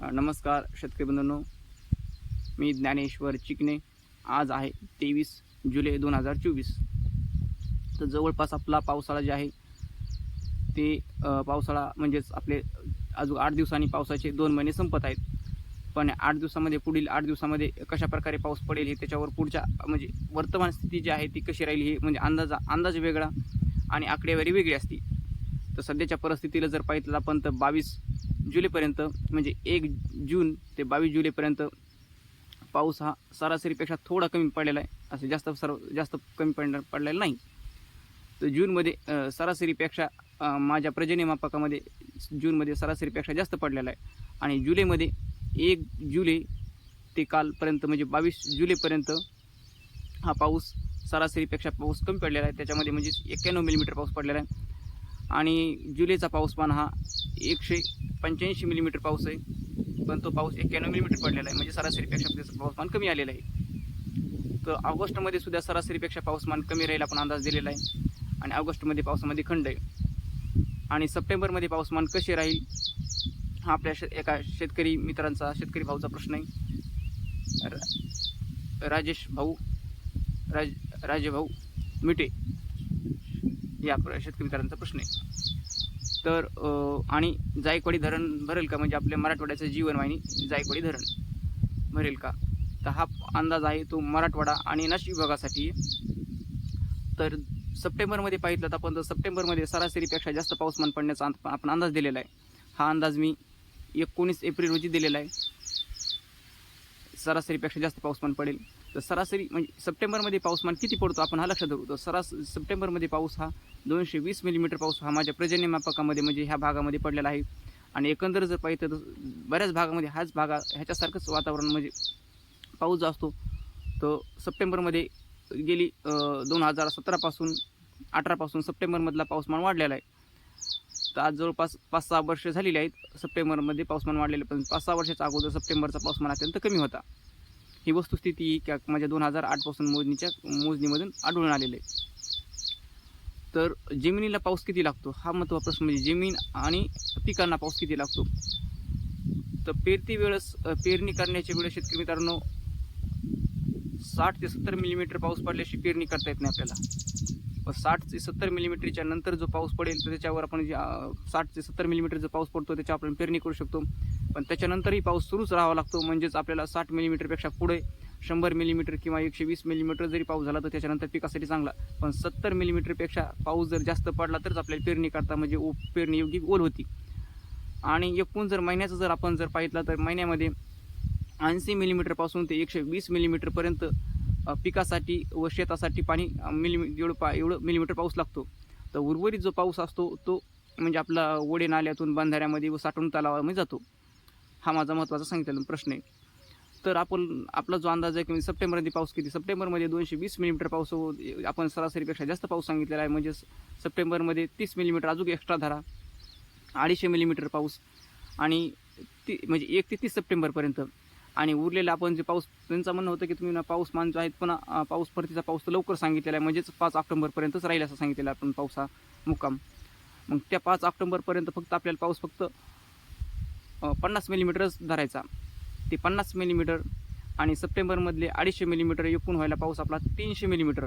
नमस्कार शेतकरी बंधूंनो. मी ज्ञानेश्वर चिकणे आज आहे तेवीस जुलै दोन हजार चोवीस. तर जवळपास आपला पावसाळा जे आहे ते पावसाळा म्हणजेच आपले अजून आठ दिवसांनी पावसाचे दोन महिने संपत आहेत. पण आठ दिवसामध्ये पुढील आठ दिवसामध्ये कशा प्रकारे पाऊस पडेल हे त्याच्यावर पुढच्या म्हणजे वर्तमान स्थिती जी आहे ती कशी राहील हे म्हणजे अंदाज अंदाज वेगळा आणि आकडेवारी वेगळी असते. तर सध्याच्या परिस्थितीला जर पाहिजे आपण तर बावीस जुलैपर्यंत म्हणजे एक जून ते बावीस जुलैपर्यंत पाऊस हा सरासरीपेक्षा थोडा कमी पडलेला आहे. असं जास्त सर्व जास्त कमी पडणार पडलेला नाही. तर जूनमध्ये सरासरीपेक्षा माझ्या प्रजनीमापकामध्ये जूनमध्ये सरासरीपेक्षा जास्त पडलेला आहे. आणि जुलैमध्ये एक जुलै ते कालपर्यंत म्हणजे बावीस जुलैपर्यंत हा पाऊस सरासरीपेक्षा पाऊस कमी पडलेला आहे. त्याच्यामध्ये म्हणजे एक्क्याण्णव मिलीमीटर पाऊस पडलेला आहे. आणि जुलैचा पाऊसमान हा एकशे पंच्याऐंशी मिलीमीटर पाऊस आहे. पण तो पाऊस एक्क्याण्णव मिलीमीटर पडलेला आहे. म्हणजे सरासरीपेक्षा त्याचं पाऊसमान कमी आलेलं आहे. तर ऑगस्टमध्ये सुद्धा सरासरीपेक्षा पाऊसमान कमी राहील आपण अंदाज दिलेला आहे. आणि ऑगस्टमध्ये पावसामध्ये खंड आहे. आणि सप्टेंबरमध्ये पाऊसमान कसे राहील हा आपल्या शे एका शेतकरी मित्रांचा शेतकरी भाऊचा प्रश्न आहे. राजेश भाऊ राज राजेभाऊ मिटे या प्र- शेतकरी मित्रांचा प्रश्न आहे. तर आणि जायकवाडी धरण भरेल का? म्हणजे आपल्या मराठवाड्याचं जीवनवाहिनी जायकवाडी धरण भरेल का? तर हा अंदाज आहे तो मराठवाडा आणि नाशिक विभागासाठी. तर सप्टेंबरमध्ये पाहिलं तर आपण तर सप्टेंबरमध्ये सरासरीपेक्षा जास्त पाऊसमान पडण्याचा आपण अंदाज दिलेला आहे. हा अंदाज मी एकोणीस एप्रिल रोजी दिलेला आहे. सरासरीपेक्षा जास्त पाऊसमान पडेल तर सरासरी म्हणजे सप्टेंबरमध्ये पाऊसमान किती पडतो आपण हा लक्षात धरू. तर सरास सप्टेंबरमध्ये पाऊस हा दोनशे वीस मिलीमीटर पाऊस हा माझ्या पर्जन्यमापकामध्ये म्हणजे ह्या भागामध्ये पडलेला आहे. आणि एकंदर जर पाहिजे तर बऱ्याच भागामध्ये हाच भागा ह्याच्यासारखंच वातावरण म्हणजे पाऊस जो असतो. तो सप्टेंबरमध्ये गेली दोन हजार सतरापासून अठरापासून सप्टेंबरमधला पाऊसमान वाढलेला आहे. तर आज जवळपास पाच सहा वर्ष झालेली आहेत सप्टेंबरमध्ये पाऊसमान वाढलेलं पण पाच सहा वर्षाच्या अगोदर सप्टेंबरचा पाऊसमान अत्यंत कमी होता. ही वस्तुस्थिती ही क्या माझ्या दोन हजार आठपासून मोजणीच्या मोजणीमधून आढळून आलेलं आहे. तर जमिनीला पाऊस किती लागतो? हा महत्त्वा प्रश्न म्हणजे जमीन आणि पिकांना पाऊस किती लागतो? तर पेरती वेळेस पेरणी करण्याच्या वेळेस शेतकरी मित्रांनो साठ ते सत्तर मिलीमीटर पाऊस पडल्याशी पेरणी करता येत नाही आपल्याला. साठ ते सत्तर मिलीमीटरच्या नंतर जो पाऊस पडेल तर त्याच्यावर आपण जे, साठ ते सत्तर मिलीमीटर जो पाऊस पडतो त्याच्यावर आपण पेरणी करू शकतो. पण त्याच्यानंतरही पाऊस सुरूच राहावा लागतो. म्हणजेच आपल्याला साठ मिलीमीटरपेक्षा पुढे शंभर मिलीमीटर किंवा एकशे वीस मिलीमीटर जरी पाऊस झाला तर त्याच्यानंतर पिकासाठी चांगला. पण सत्तर मिलीमीटरपेक्षा पाऊस जर जास्त पडला तरच आपल्याला पेरणी करता म्हणजे ओ पेरणी योग्य ओल होती. आणि एकूण जर महिन्याचं जर आपण जर पाहितला तर महिन्यामध्ये ऐंशी मिलीमीटरपासून ते एकशे वीस मिलीमीटरपर्यंत पिकासाठी व शेतासाठी पाणी मिलीमी एवढं पा एवढं मिलीमीटर पाऊस लागतो. तर उर्वरित जो पाऊस असतो तो म्हणजे आपला ओढे नाल्यातून बंधाऱ्यामध्ये व साठवण तलावामध्ये जातो. हा माझा महत्त्वाचा सांगितलेला प्रश्न आहे. तर आपण आपला जो अंदाज आहे की म्हणजे सप्टेंबरमध्ये पाऊस किती? सप्टेंबरमध्ये दोनशे वीस मिलीमीटर पाऊस हो- आपण सरासरीपेक्षा जास्त पाऊस सांगितलेला आहे. म्हणजे सप्टेंबरमध्ये तीस मिलीमीटर अजून एक्स्ट्रा धरा. अडीचशे मिलीमीटर पाऊस. आणि ती म्हणजे एक ते तीस सप्टेंबरपर्यंत. आणि उरलेला आपण जे पाऊस त्यांचं म्हणणं होतं की तुम्ही ना पाऊस मान जो आहेत पण पाऊस परतीचा पाऊस तर लवकर सांगितलेला आहे. म्हणजेच पाच ऑक्टोबरपर्यंतच राहील असं सांगितलेलं आहे आपण पाऊस हा मुक्काम. मग त्या पाच ऑक्टोबरपर्यंत फक्त आपल्याला पाऊस फक्त पन्नास मिलीमीटरच धरायचा. ते पन्नास मिलीमीटर आणि सप्टेंबरमधले अडीचशे मिलीमीटर एकूण व्हायला पाऊस आपला तीनशे मिलीमीटर.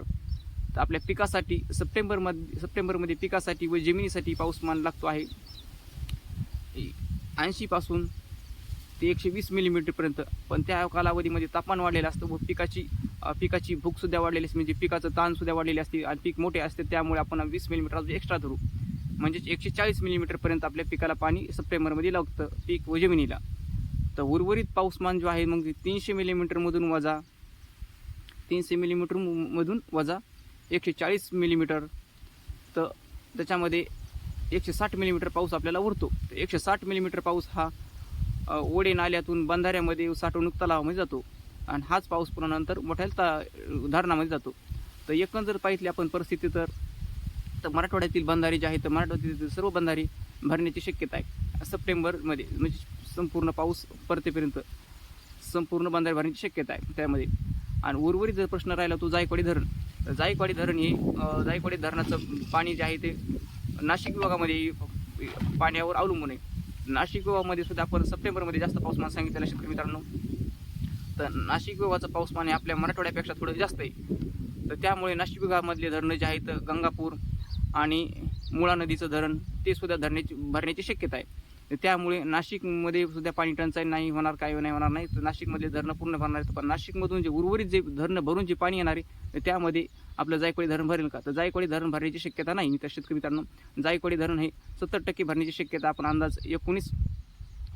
तर आपल्या पिकासाठी सप्टेंबरमध्ये सप्टेंबरमध्ये पिकासाठी व जमिनीसाठी पाऊसमान लागतो आहे. ऐंशीपासून ते एकशे वीस मिलीमीटरपर्यंत पण त्या कालावधीमध्ये तापमान वाढलेलं असतं व पिकाची पिकाची भूकसुद्धा वाढलेली असते. म्हणजे पिकाचं ताणसुद्धा वाढलेली असते आणि पीक मोठे असते. त्यामुळे आपण वीस मिलीमीटर अजून एक्स्ट्रा धरू. म्हणजेच एकशे चाळीस मिलीमीटरपर्यंत आपल्या पिकाला पाणी सप्टेंबरमध्ये लागतं पीक व जमिनीला. तर उर्वरित पाऊसमान जो आहे मग तीनशे मिलीमीटरमधून वजा तीनशे मिलीमीटर मधून वजा एकशे चाळीस मिलीमीटर तर त्याच्यामध्ये एकशे साठ मिलीमीटर पाऊस आपल्याला उरतो. तर एकशे साठ मिलीमीटर पाऊस हा ओढे नाल्यातून बंधाऱ्यामध्ये साठवणूक तलावामध्ये जातो. आणि हाच पाऊस पुन्हा नंतर मोठ्या ता धरणामध्ये जातो. तर एकंदर पाहितली आपण परिस्थिती तर तर मराठवाड्यातील बंधारे जे आहेत तर मराठवाड्यातील सर्व बंधारे भरण्याची शक्यता आहे. सप्टेंबरमध्ये म्हणजे संपूर्ण पाऊस परतेपर्यंत संपूर्ण बंधारे भरण्याची शक्यता आहे त्यामध्ये. आणि उर्वरित जर प्रश्न राहिला तो जायकवाडी धरण. तर जायकवाडी धरण हे जायकवाडी धरणाचं पाणी जे आहे ते नाशिक विभागामध्ये पाण्यावर अवलंबून आहे. नाशिक विभागामध्ये सुद्धा आपण सप्टेंबरमध्ये जास्त पाऊसमान सांगितलेलं शेतकरी मित्रांनो. तर नाशिक विभागाचं पाऊसमान हे आपल्या मराठवाड्यापेक्षा थोडं जास्त आहे. तर त्यामुळे नाशिक विभागामधले धरणं जे आहेत गंगापूर आणि मुळा नदीचं धरण ते सुद्धा धरण्याची भरण्याची शक्यता आहे. तर त्यामुळे नाशिकमध्ये सुद्धा पाणी टंचाई नाही होणार काय नाही होणार नाही. तर नाशिकमधले धरणं पूर्ण भरणार आहेत. पण नाशिकमधून जे उर्वरित जे धरणं भरून जे पाणी येणार आहे तर त्यामध्ये आपलं जायकवाडी धरण भरेल का? तर जायकवाडी धरण भरण्याची शक्यता नाही तर शेतकरी मित्रांनो. जायकवाडी धरण हे सत्तर टक्के भरण्याची शक्यता आपण अंदाज एकोणीस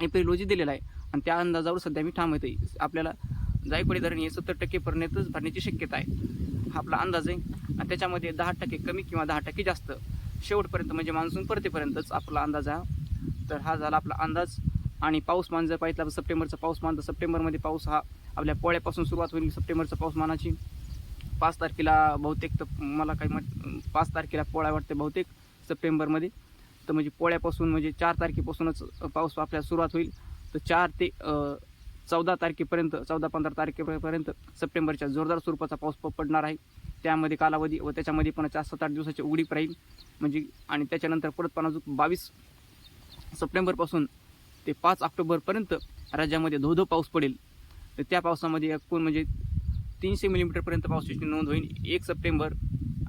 एप्रिल रोजी दिलेला आहे. आणि त्या अंदाजावर सध्या मी ठाम येते आपल्याला जायकवाडी धरण हे सत्तर टक्केपर्यंतच भरण्याची शक्यता आहे. हा आपला अंदाज आहे. आणि त्याच्यामध्ये दहा टक्के कमी किंवा दहा टक्के जास्त. शेवटपर्यंत म्हणजे मान्सून परतेपर्यंतच आपला अंदाज हा तर हा झाला आपला अंदाज. आणि पाऊसमान जर पाहिजे सप्टेंबरचा पाऊसमान तर सप्टेंबरमध्ये पाऊस हा आपल्या पोळ्यापासून सुरुवात होईल सप्टेंबरचा पाऊसमानाची पाच तारखेला बहुतेक तर मला काही म्हट पाच तारखेला पोळ्या वाटते बहुतेक सप्टेंबरमध्ये. तर म्हणजे पोळ्यापासून म्हणजे चार तारखेपासूनच पाऊस आपल्याला सुरुवात होईल. तर चार ते चौदा तारखेपर्यंत चौदा पंधरा तारखेपर्यंत सप्टेंबरच्या जोरदार स्वरूपाचा पाऊस प- पडणार आहे. त्यामध्ये कालावधी व त्याच्यामध्ये पण चार सात आठ दिवसाची उघडीप राहील. म्हणजे आणि त्याच्यानंतर परत पण अजून बावीस सप्टेंबरपासून ते पाच ऑक्टोबरपर्यंत राज्यामध्ये धो धो पाऊस पडेल. तर त्या पावसामध्ये एकूण म्हणजे तीनशे मिलीमीटरपर्यंत पावसाची नोंद होईल. एक सप्टेंबर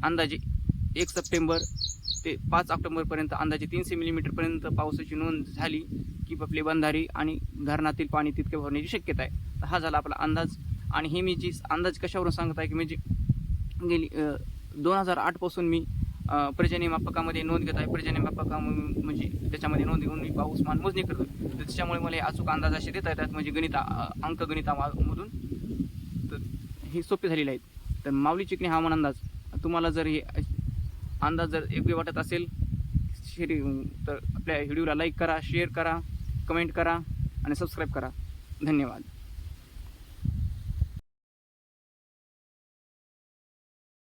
अंदाजे एक सप्टेंबर ते पाच ऑक्टोबरपर्यंत अंदाजे तीनशे मिलीमीटरपर्यंत पावसाची नोंद झाली की आपले बंधारी आणि धरणातील पाणी तितके भरण्याची शक्यता आहे. तर हा झाला आपला अंदाज. आणि हे मी जी अंदाज कशावरून सांगत आहे की म्हणजे गेली दोन हजार आठपासून मी पर्जन्यमापकामध्ये पर्जन्य मापकामध्ये नोंद घेत आहे. पर्जन्य मापका म्हणजे त्याच्यामध्ये नोंद घेऊन मी पाऊसमान मोजणी करतो तर त्याच्यामुळे मला हे अचूक अंदाज असे देता येतात. म्हणजे गणिता अ, अंकगणितामधून तर हे सोपे झालेले आहेत. तर माऊली चिकणी हवामान अंदाज. तुम्हाला जर हे अंदाज जर योग्य वाटत असेल शेअर तर आपल्या व्हिडिओला लाईक करा शेअर करा कमेंट करा आणि सबस्क्राईब करा. धन्यवाद.